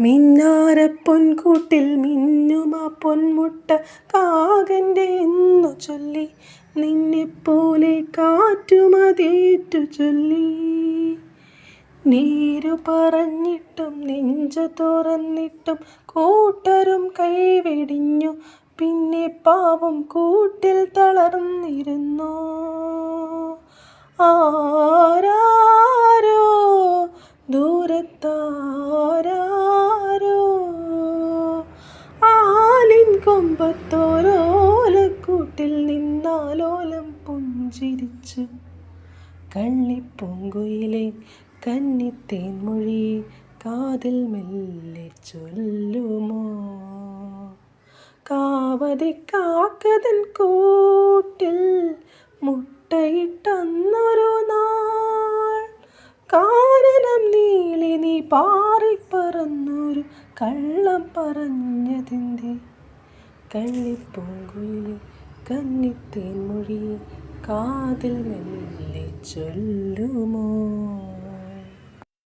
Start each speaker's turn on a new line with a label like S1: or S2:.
S1: മിന്നാര പൊൻകൂട്ടിൽ മിന്നുമാ പൊന്മുട്ട കാകന്റെ എന്നു ചൊല്ലി. നിന്നെപ്പോലെ കാറ്റുമതേറ്റു ചൊല്ലി. നീരു പറഞ്ഞിട്ടും നെഞ്ചു തുറന്നിട്ടും കൂട്ടരും കൈവെടിഞ്ഞു. പിന്നെ പാവം കൂട്ടിൽ തളർന്നിരുന്നു. ആരാരോ ദൂരത്താരാരോ കൊമ്പത്തോരോലക്കൂട്ടിൽ നിന്നാലോലം പുഞ്ചിരിച്ചു കള്ളിപ്പൂങ്കുയിലെ കന്നിത്തേൻമൊഴി കാതിൽ മെല്ലെ ചൊല്ലുമോ? കാവതി കാക്കതൻ കൂട്ടിൽ മുട്ടയിട്ടന്നൊരു നാൾ കാനനം നീളി നീ പാറിപ്പറന്നൊരു കള്ളം പറഞ്ഞതിന്റെ കള്ളിപ്പൂങ്കുയിലെ കന്നിത്തേൻമൊഴി കാതിൽ മെല്ലെ ചൊല്ലുമോ?